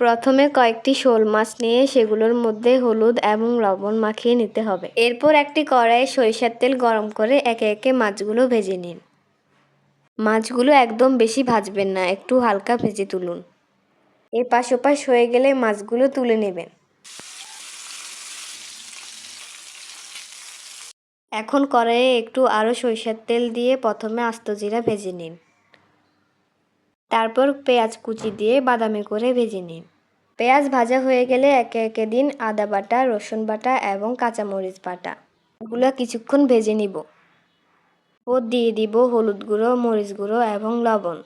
প্রথমে কয়েকটি শোল মাছ নিয়ে সেগুলোর মধ্যে হলুদ এবং লবণ মাখিয়ে নিতে হবে। এরপর একটি কড়াইয়ে সরিষার তেল গরম করে একে একে মাছগুলো ভেজে নিন। মাছগুলো একদম বেশি ভাজবেন না, একটু হালকা ভেজে তুলুন। এপাশ ওপাশ হয়ে গেলে মাছগুলো তুলে নেবেন। এখন কড়াইয়ে একটু আরও সরিষার তেল দিয়ে প্রথমে আস্ত জিরা ভেজে নিন। তারপর পেঁয়াজ কুচি দিয়ে বাদামি করে ভেজে নিন পেঁয়াজ ভাজা হয়ে গেলে একে একে দিন আদা বাটা, রসুন বাটা এবং কাঁচামরিচ বাটা। এগুলো কিছুক্ষণ ভেজে নিব। ও দিয়ে দিব হলুদ গুঁড়ো, মরিচ গুঁড়ো এবং লবণ।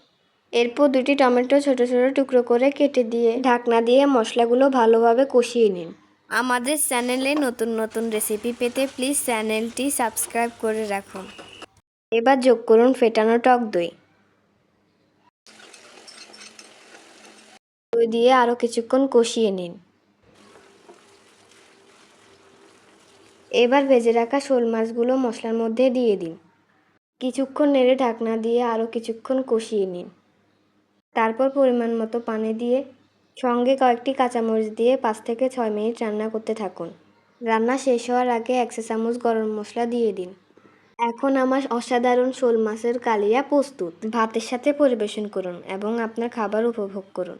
এরপর দুটি টমেটো ছোট ছোট টুকরো করে কেটে দিয়ে ঢাকনা দিয়ে মশলাগুলো ভালোভাবে কষিয়ে নিন। আমাদের চ্যানেলে নতুন নতুন রেসিপি পেতে প্লিজ চ্যানেলটি সাবস্ক্রাইব করে রাখুন। এবার যোগ করুন ফেটানো টক দই। দিয়ে আরও কিছুক্ষণ কষিয়ে নিন। এবার ভেজে রাখা শোল মাছগুলো মশলার মধ্যে দিয়ে দিন। কিছুক্ষণ নেড়ে ঢাকনা দিয়ে আরও কিছুক্ষণ কষিয়ে নিন। তারপর পরিমাণ মতো পানি দিয়ে সঙ্গে কয়েকটি কাঁচামরিচ দিয়ে পাঁচ থেকে ছয় মিনিট রান্না করতে থাকুন। রান্না শেষ হওয়ার আগে এক চামচ গরম মশলা দিয়ে দিন। এখন আমার অসাধারণ শোল মাছের কালিয়া প্রস্তুত। ভাতের সাথে পরিবেশন করুন এবং আপনার খাবার উপভোগ করুন।